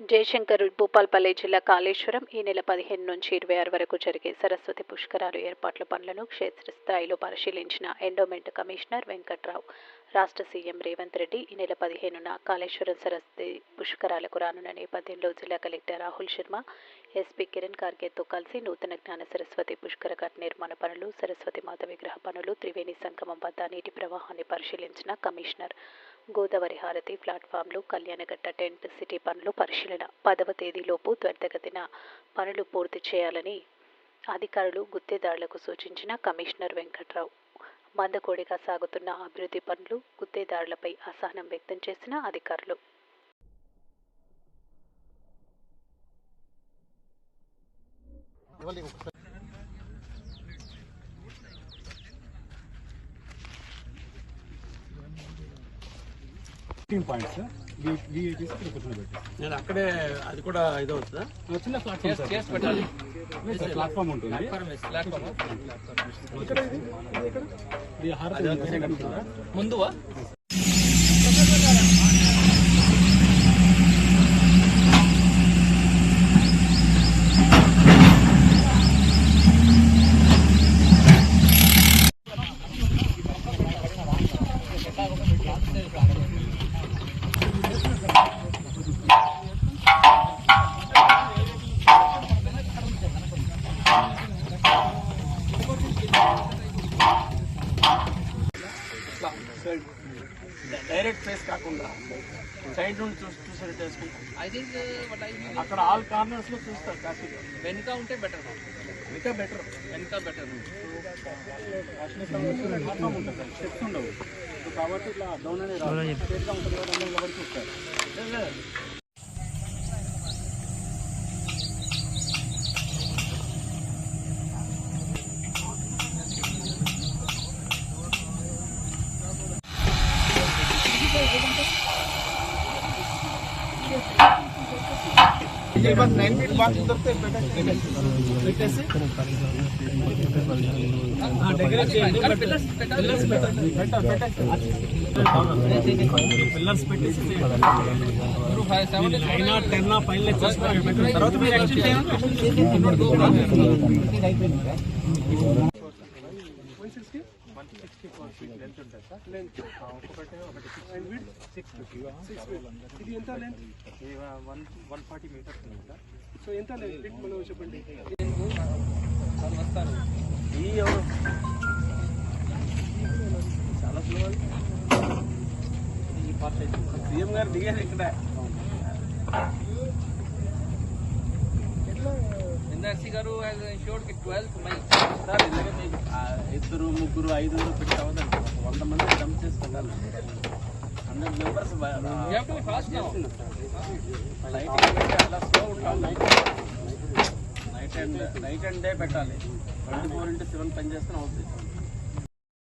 జయశంకర్ భూపాల్పల్లి జిల్లా కాళేశ్వరం ఈ నెల పదిహేను నుంచి ఇరవై ఆరు వరకు జరిగే సరస్వతి పుష్కరాలు ఏర్పాట్ల పనులను క్షేత్రస్థాయిలో పరిశీలించిన ఎండోమెంట్ కమిషనర్ వెంకట్రావు. రాష్ట్ర సీఎం రేవంత్ రెడ్డి ఈ నెల పదిహేనున కాళేశ్వరం సరస్వతి పుష్కరాలకు రానున్న నేపథ్యంలో జిల్లా కలెక్టర్ రాహుల్ శర్మ ఎస్పీ కిరణ్ కార్గేతో కలిసి నూతన జ్ఞాన సరస్వతి పుష్కర ఘట్ నిర్మాణ పనులు సరస్వతి మాత విగ్రహ పనులు త్రివేణి సంగమం వద్ద నీటి ప్రవాహాన్ని పరిశీలించిన కమిషనర్. గోదావరి హారతి ప్లాట్ఫామ్లు కళ్యాణగట్ట టెంట్ సిటీ పనులు పరిశీలన. పదవ తేదీలోపు త్వరితగతిన పనులు పూర్తి చేయాలని అధికారులు గుత్తేదారులకు సూచించిన కమిషనర్ వెంకట్రావు. మందకోడిగా సాగుతున్న అభివృద్ధి పనులు గుత్తేదారులపై అసహనం వ్యక్తం చేసిన అధికారులు. పాయింట్స్ విఐటీస్ ఇక్కడ కూర్చోబెట్టి నేను అక్కడే అది కూడా ఇదవుతుందా చిన్న ప్లాట్ఫామ్ పెట్టాలి. ప్లాట్ఫామ్ ఉంటుంది. ఇక్కడ ఇది? ఇది ఇది? ముందువా? డైరెక్ట్ ఫేస్ కాకుండా సైడ్ నుండి చూసి చూసేటట్టు వేసుకుంటాం ఐ థింక్ బట్ ఐ అక్కడ ఆల్ కార్నర్స్లో చూస్తారు కాశీ వెనుక ఉంటే బెటర్ ఇంకా బెటర్ వెనుక బెటర్ ప్లాట్ఫామ్ ఉంటుంది స్టెప్స్ ఉండవు. కాబట్టి ఇట్లా డౌన్ అనేది రాదు. ఉంటుంది అందరూ చూస్తారు. నైన్ ఫీట్ బాక్స్ దొరికితే పెట్టేసి పిల్లర్స్ పెట్టేసి నైన్ టెన్ పైన తర్వాత మీరు ఎక్స్టెండ్ ఇది ఎంత length one one forty metres so ఎంత లెంత్ మనం చెప్పండి వస్తారు ఈ ఎవరు చాలా స్లో ఈ పార్ట్ సీఎం గారు దిగారు ఇక్కడ. ఎన్ఆర్సీ గారు షోడ్కి ట్వెల్త్ మై సార్ ఇలాగే ఇద్దరు ముగ్గురు ఐదుగురు పెట్టి అవ్వదండి ఒక వంద మంది జంప్ చేసి పెట్టాలి hundred members you have to be fast now lighting పెట్టి అలా స్లో ఉండాలి. Night and night and day పెట్టాలి. ట్వంటీ ఫోర్ ఇంటూ సెవెన్ పని చేస్తే అవుతుంది.